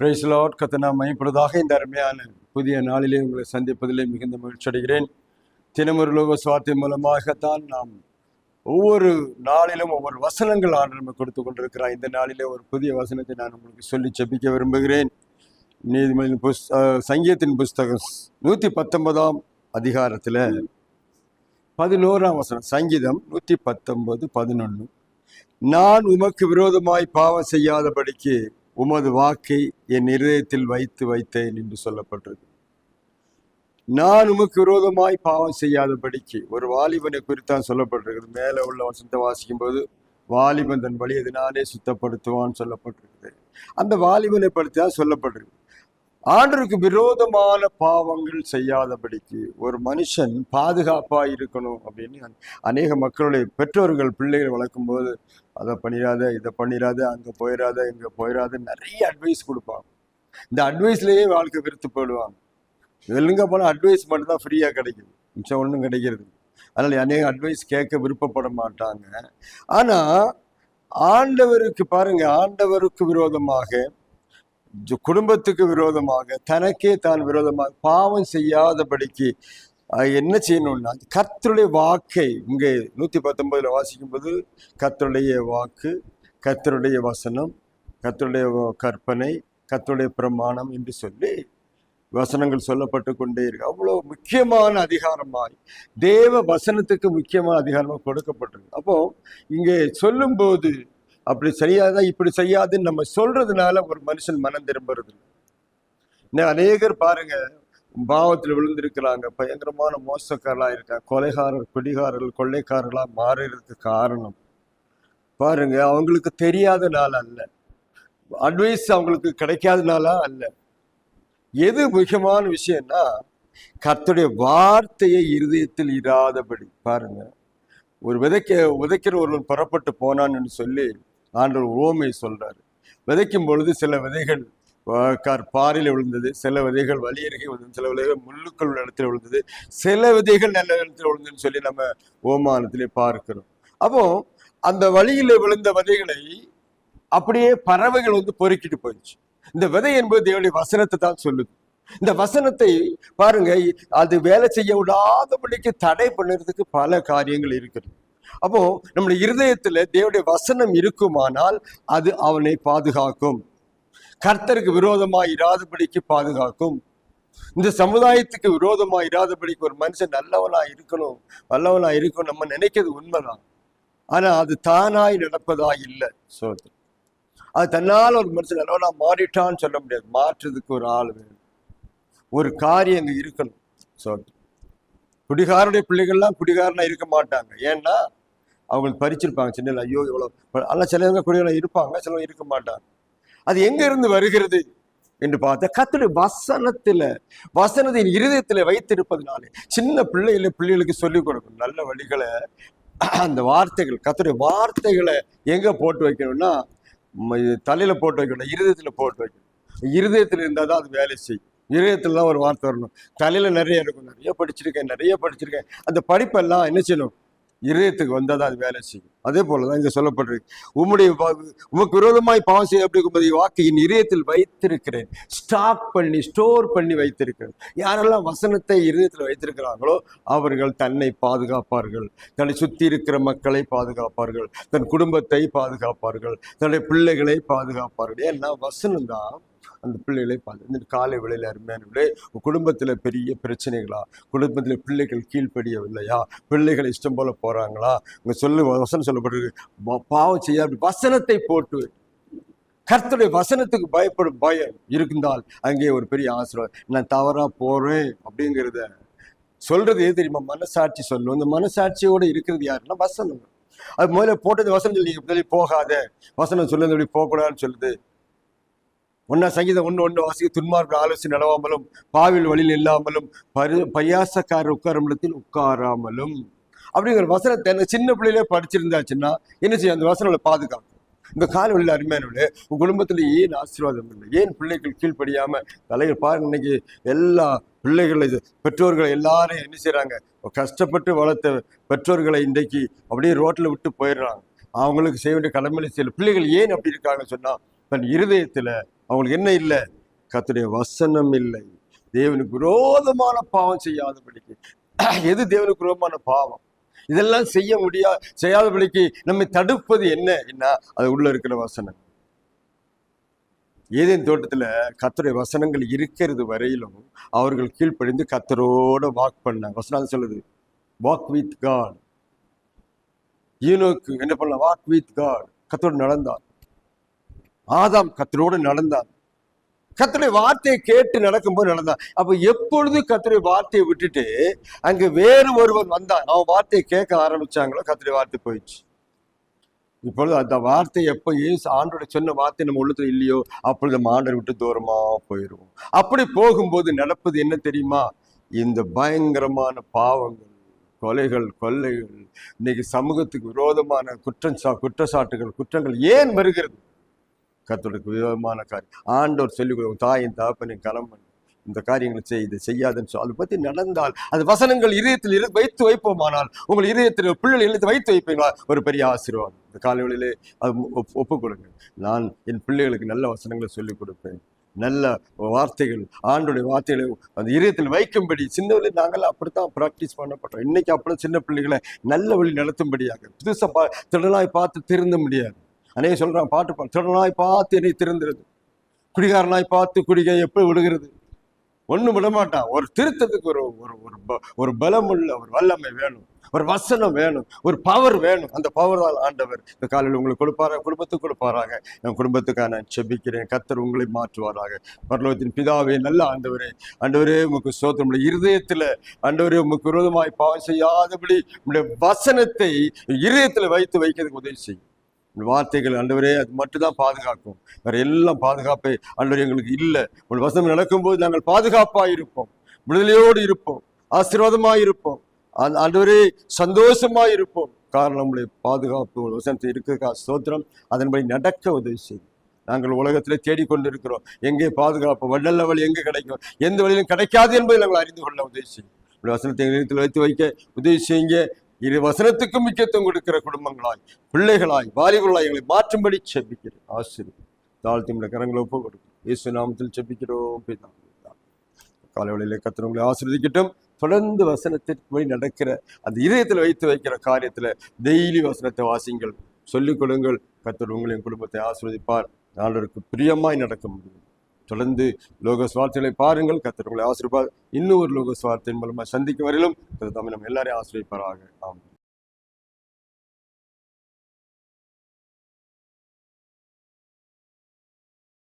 பிரைஸ்லாட் கத்தனா மையப்படுவதாக இந்த அருமையான புதிய நாளிலே உங்களை சந்திப்பதிலே மிகுந்த மகிழ்ச்சி அடைகிறேன். தினமொரு லோக சுவார்த்தை மூலமாகத்தான் நாம் ஒவ்வொரு நாளிலும் ஒவ்வொரு வசனங்கள் ஆண்டு நம்ம கொடுத்து கொண்டிருக்கிறார். இந்த நாளிலே ஒரு புதிய வசனத்தை நான் உங்களுக்கு சொல்லி ஜெபிக்க விரும்புகிறேன். நீதிமன்ற புஸ் சங்கீதத்தின் புஸ்தகம் நூற்றி பத்தொன்பதாம் அதிகாரத்தில் பதினோராம் வசனம் சங்கீதம் நூற்றி பத்தொன்பது பதினொன்று நான் உமக்கு விரோதமாய் பாவம் செய்யாதபடிக்கு உமது வாக்கை என் இருதயத்தில் வைத்து வைத்தேன் என்று சொல்லப்பட்டது நான் உமக்கு விரோதமாய் பாவம் செய்யாதபடிக்கு ஒரு வாலிபனை குறித்தான் சொல்லப்பட்டிருக்கிறது மேலே உள்ள வசந்த வாசிக்கும் போது வாலிபன் தன் வழி எதனாலே சுத்தப்படுத்துவான்னு சொல்லப்பட்டிருக்குது. அந்த வாலிபனை படுத்தி தான் சொல்லப்பட்டிருக்கு. ஆண்டருக்கு விரோதமான பாவங்கள் செய்யாதபடிக்கு ஒரு மனுஷன் பாதுகாப்பா இருக்கணும் அப்படின்னு அநேக மக்களுடைய பெற்றோர்கள் பிள்ளைகளை வளர்க்கும் போது அதை பண்ணிடாத இதை பண்ணிடாத அங்கே போயிடாத இங்கே போயிடாத நிறைய அட்வைஸ் கொடுப்பாங்க. இந்த அட்வைஸ்லேயே வாழ்க்கை விருத்து போயிடுவாங்க. எங்க போனால் அட்வைஸ் மட்டும் தான் ஃப்ரீயாக கிடைக்குது. மிச்சம் ஒன்றும் கிடைக்கிறது அதனால் அநேக அட்வைஸ் கேட்க விருப்பப்பட மாட்டாங்க. ஆனால் ஆண்டவருக்கு பாருங்க ஆண்டவருக்கு விரோதமாக குடும்பத்துக்கு விரோதமாக தனக்கே தான் விரோதமாக பாவம் செய்யாதபடிக்கு என்ன செய்யணும்னா கர்த்தருடைய வாக்கை இங்கே நூற்றி பத்தொன்பதில் வாசிக்கும்போது கர்த்தருடைய வாக்கு கர்த்தருடைய வசனம் கர்த்தருடைய கற்பனை கர்த்தருடைய பிரமாணம் என்று சொல்லி வசனங்கள் சொல்லப்பட்டு கொண்டே இருக்கு. அவ்வளோ முக்கியமான அதிகாரமாய் தேவ வசனத்துக்கு முக்கியமான அதிகாரமாக கொடுக்கப்பட்டிருக்கு. அப்போ இங்கே சொல்லும்போது அப்படி செய்யாத இப்படி செய்யாதுன்னு நம்ம சொல்றதுனால ஒரு மனுஷன் மனம் திரும்புறது இன்னும் அநேகர் பாருங்க பாவத்தில் விழுந்திருக்கிறாங்க பயங்கரமான மோசக்காரலாம் இருக்காங்க கொலைகாரர் குடிகாரர்கள் கொள்ளைக்காரர்களாக மாறுறதுக்கு காரணம். பாருங்க அவங்களுக்கு தெரியாதனால அல்ல. அட்வைஸ் அவங்களுக்கு கிடைக்காதனால அல்ல. எது முக்கியமான விஷயம்னா கர்த்தருடைய வார்த்தையை இருதயத்தில் இராதபடி. பாருங்க ஒரு விதைக்க விதைக்கிற ஒருவன் புறப்பட்டு போனான்னு சொல்லி ஆண்டவர் ஓமை சொல்றாரு. விதைக்கும் பொழுது சில விதைகள் கார் பாறையில் விழுந்தது சில விதைகள் வழி அருகே விழுந்தது சில விதைகள் முள்ளுக்கள் உள்ள இடத்துல விழுந்தது சில விதைகள் நல்ல இடத்துல விழுந்ததுன்னு சொல்லி நம்ம ஓமானத்திலே பார்க்கிறோம். அப்போ அந்த வழியில விழுந்த விதைகளை அப்படியே பறவைகள் வந்து பொறுக்கிட்டு போயிடுச்சு. இந்த விதை என்பது தேவனுடைய வசனத்தை தான் சொல்லுது. இந்த வசனத்தை பாருங்க அது வேலை செய்ய விடாதபடிக்கு தடை பண்ணுறதுக்கு பல காரியங்கள் இருக்குது அப்போ நம்முடைய இருதயத்தில் தேவனுடைய வசனம் இருக்குமானால் அது அவனை பாதுகாக்கும். கர்த்தருக்கு விரோதமாக இராதபடிக்கு பாதுகாக்கும். இந்த சமுதாயத்துக்கு விரோதமா இராதபடிக்கு ஒரு மனுஷன் நல்லவனா இருக்கணும் நல்லவனா இருக்கணும் நம்ம நினைக்கிறது உண்மைதான். ஆனா அது தானாய் நடப்பதா இல்லை சோதர் அது தன்னால் ஒரு மனுஷன் நல்லவனா மாறிட்டான்னு சொல்ல முடியாது மாற்றுறதுக்கு ஒரு ஆள் வேணும். ஒரு காரியம் அங்க இருக்கணும் சோதர் குடிகாரனுடைய பிள்ளைகள்லாம் குடிகாரனா இருக்க மாட்டாங்க. ஏன்னா அவங்களுக்கு பறிச்சிருப்பாங்க. சின்ன ஐயோ இவ்வளோ ஆனால் சிலவங்க குடிகாரன் இருப்பாங்க சிலவங்க இருக்க மாட்டாங்க. அது எங்க இருந்து வருகிறது என்று பார்த்தா கர்த்தருடைய வசனத்தில் வசனத்தின் இருதயத்தில் வைத்திருப்பதுனாலே சின்ன பிள்ளைகள பிள்ளைகளுக்கு சொல்லிக் கொடுக்கணும் நல்ல வழிகளை அந்த வார்த்தைகள் கர்த்தருடைய வார்த்தைகளை எங்கே போட்டு வைக்கணும்னா ம, தலையில போட்டு வைக்கணும் இருதயத்தில் போட்டு வைக்கணும். இருதயத்தில் இருந்தால் தான் அது வேலை செய்யும். இருதயத்துல தான் ஒரு வார்த்தை வரணும். தலையில் நிறைய இருக்கும். நிறைய படிச்சிருக்கேன் நிறைய படிச்சிருக்கேன். அந்த படிப்பெல்லாம் என்ன செய்யணும்? இருதயத்துக்கு வந்தால் தான் அது வேலை செய்யும். அதே போல தான் இங்க சொல்லப்பட்டிருக்கு. உம்முடைய உமக்கு விரோதமாய் பாவம் செய்ய அப்படி வாக்கு என் இதயத்தில் வைத்திருக்கிறேன். ஸ்டாக் பண்ணி ஸ்டோர் பண்ணி வைத்திருக்கிறேன். யாரெல்லாம் வசனத்தை இதயத்தில் வைத்திருக்கிறாங்களோ அவர்கள் தன்னை பாதுகாப்பார்கள். தன்னை சுற்றி இருக்கிற மக்களை பாதுகாப்பார்கள். தன் குடும்பத்தை பாதுகாப்பார்கள். தன்னுடைய பிள்ளைகளை பாதுகாப்பார்கள். ஏன்னா வசனம் தான் அந்த பிள்ளைகளை பார்த்து இந்த காலை வேளையில் அருமையானவர்களே உங்க குடும்பத்தில் பெரிய பிரச்சனைகளா? குடும்பத்தில் பிள்ளைகள் கீழ்ப்படியவில்லையா? பிள்ளைகள் இஷ்டம் போல போறாங்களா? உங்க சொல்லு வசனம் சொல்லப்பட்டிருக்கு. பாவம் செய்ய வசனத்தை போட்டு கர்த்தருடைய வசனத்துக்கு பயப்படும் பயம் இருந்தால் அங்கே ஒரு பெரிய ஆசீர்வாதம். நான் தவறா போறேன் அப்படிங்கிறத சொல்றது எது தெரியுமா? மனசாட்சி சொல்லும் இந்த மனசாட்சியோட இருக்கிறது யாருன்னா வசனம். அது முதல்ல போட்டது வசனம் சொல்லி நீங்க போகாத. வசனம் சொல்லுறது அப்படி போகக்கூடாதுன்னு சொல்லுது. ஒன்னா சங்கீதம் ஒன்று ஒன்று வாசிக்க துன்மார்க்க ஆலோசனை நடவாமலும் பாவில் வழியில் இல்லாமலும் பரு பரியாசக்காரர் உட்காரும் இடத்தில் உட்காராமலும். அப்படிங்கிற வசனத்தை அந்த சின்ன பிள்ளையிலே படிச்சிருந்தாச்சுன்னா என்ன செய்யும்? அந்த வசனங்களை பாதுகாக்கும். இந்த கால வழியில் அருமையானவர்களே உங்கள் குடும்பத்தில் ஏன் ஆசீர்வாதம் இல்லை? ஏன் பிள்ளைகள் கீழ்ப்படியாமல் தலைவர் பாருங்க இன்னைக்கு எல்லா பிள்ளைகளை இது பெற்றோர்களை எல்லாரும் என்ன செய்கிறாங்க கஷ்டப்பட்டு வளர்த்த பெற்றோர்களை இன்றைக்கு அப்படியே ரோட்ல விட்டு போயிடுறாங்க. அவங்களுக்கு செய்ய வேண்டிய கடமையில செய்யல. பிள்ளைகள் ஏன் அப்படி இருக்காங்கன்னு சொன்னா தன் இருதயத்துல அவங்களுக்கு என்ன இல்லை? கத்துடைய வசனம் இல்லை. தேவனுக்கு விரோதமான பாவம் செய்யாதபடிக்கு. எது தேவனுக்கு விரோதமான பாவம்? இதெல்லாம் செய்ய முடியா செய்யாதபடிக்கு நம்மை தடுப்பது என்ன? என்ன? அது உள்ள இருக்கிற வசனம். ஏதேன் தோட்டத்துல கத்தருடைய வசனங்கள் இருக்கிறது வரையிலும் அவர்கள் கீழ்ப்படிந்து கத்தரோட வாக் பண்ண வசனம் சொல்லுது வாக் வித் காட் ஈனோக்கு என்ன பண்ணலாம்? வாக் வித் காட் கத்தோடு நடந்தார் ஆதாம் கத்தரோடு நடந்தான். கத்தருடைய வார்த்தையை கேட்டு நடக்கும்போது நடந்தான் அப்ப எப்பொழுது கத்தருடைய வார்த்தையை விட்டுட்டு அங்க வேறு ஒருவர் வந்தான் அவன் வார்த்தையை கேட்க ஆரம்பிச்சாங்களோ கத்தருடைய வார்த்தை போயிடுச்சு. இப்பொழுது அந்த வார்த்தை எப்போ ஏசு ஆண்டோட சொன்ன வார்த்தை நம்ம உள்ளத்துல இல்லையோ அப்பொழுது நம்ம ஆண்டரை விட்டு தூரமா போயிடுவோம் அப்படி போகும்போது நடப்பது என்ன தெரியுமா? இந்த பயங்கரமான பாவங்கள் கொலைகள் கொள்ளைகள் இன்னைக்கு சமூகத்துக்கு விரோதமான குற்றம் சா குற்றச்சாட்டுகள் குற்றங்கள் ஏன் வருகிறது? கத்தோடுக்கு விதமான காரியம். ஆண்டவர் சொல்லிக் கொடுக்கும் தாயின் தகப்பனின் கலம்பன் இந்த காரியங்களை செய் இதை செய்யாதுன்னு சொல்லி அதை பற்றி நடந்தால் அது வசனங்கள் இதயத்தில் இரு வைத்து வைப்போமானால் உங்கள் இதயத்தில் பிள்ளைகள் எழுத்து வைத்து வைப்பீங்களா? ஒரு பெரிய ஆசீர்வாதம். இந்த காலைகளிலே அது ஒப்- ஒப்புக் கொடுங்க நான் என் பிள்ளைகளுக்கு நல்ல வசனங்களை சொல்லிக் கொடுப்பேன். நல்ல வார்த்தைகள் ஆண்டுடைய வார்த்தைகளை அந்த இதயத்தில் வைக்கும்படி சின்னவர்களே நாங்கள் அப்படித்தான் ப்ராக்டிஸ் பண்ணப்படுறோம் இன்னைக்கு அப்படி சின்ன பிள்ளைகளை நல்ல வழி நடத்தும்படியாக புதுசாக பா திடலாய் பார்த்து திருந்த முடியாது. அநேக சொல்கிறான் பாட்டு பா திடனாய் பார்த்து என்னை திறந்துருது. குடிகாரனாய் பார்த்து குடிகை எப்படி விடுகிறது ஒன்றும் விடமாட்டான் ஒரு திருத்தத்துக்கு ஒரு ஒரு ஒரு ப- ஒரு பலம் உள்ள ஒரு வல்லமை வேணும். ஒரு வசனம் வேணும். ஒரு பவர் வேணும். அந்த பவர் தான் ஆண்டவர் இந்த காலையில் உங்களுக்கு கொடுப்பாரா குடும்பத்துக்கு கொடுப்பாராங்க என் குடும்பத்துக்காக நான் செபிக்கிறேன். கத்தர் உங்களை மாற்றுவாராக. பரலோகத்தின் பிதாவே நல்ல ஆண்டவரே ஆண்டவரே உமக்கு சோத்திரம் இருதயத்தில் ஆண்டவரே உமக்கு விரோதமாய் பாவம் செய்யாதபடி உங்களுடைய வசனத்தை இருதயத்தில் வைத்து வைக்கிறதுக்கு உதவி செய்யும். வார்த்தைகள் அண்டவரே அது மட்டும்தான் பாதுகாக்கும். வேற எல்லாம் பாதுகாப்பை ஆண்டவர் எங்களுக்கு இல்லை. உன் வசனம் நடக்கும்போது நாங்கள் பாதுகாப்பாக இருப்போம். விடுதலையோடு இருப்போம். ஆசீர்வாதமாக இருப்போம். அந் ஆண்டவரே சந்தோஷமாக இருப்போம். காரணம் நம்முடைய பாதுகாப்பு உன் வசனத்தை இருக்கிறதுக்கா சோத்திரம் அதன்படி நடக்க உதவி செய்யும். நாங்கள் உலகத்தில் தேடிக்கொண்டிருக்கிறோம். எங்கே பாதுகாப்பு வள்ளல்ல வழி எங்கே கிடைக்கும்? எந்த வழியிலும் கிடைக்காது என்பதை நாங்கள் அறிந்து கொள்ள உதவி செய்யும். உடைய வசனத்தை எங்கள் வைத்து வைக்க உதவி செய்யுங்க. இரு வசனத்துக்கு முக்கியத்துவம் கொடுக்கிற குடும்பங்களாய் பிள்ளைகளாய் வாலிபர்களாய் எங்களை மாற்றும்படி செப்பிக்கிறேன் ஆசிரியர் தாழ்த்தி உள்ள கரங்களை ஒப்பு கொடுக்கும் இயேசு நாமத்தில் செப்பிக்கிறோம் பிதாவே. காலை உங்களை ஆசீர்வதிக்கட்டும். தொடர்ந்து வசனத்திற்கு போய் நடக்கிற அந்த இதயத்தில் வைத்து வைக்கிற காரியத்துல டெய்லி வசனத்தை வாசிங்கள். சொல்லிக் கொடுங்கள். கத்தர் உங்களின் குடும்பத்தை ஆஸ்வதிப்பார் நாளருக்கு பிரியமாய் நடக்க முடியும். தொடர்ந்து லோகஸ் வார்த்தைகளை பாருங்கள். கத்தர்களை உங்களை இன்னும் ஒரு லோகஸ் வார்த்தையின் மூலமாக சந்திக்கும் வரையிலும் தமிழ் நம்ம எல்லாரையும் ஆசீர்வதிப்பாராக. ஆமாம்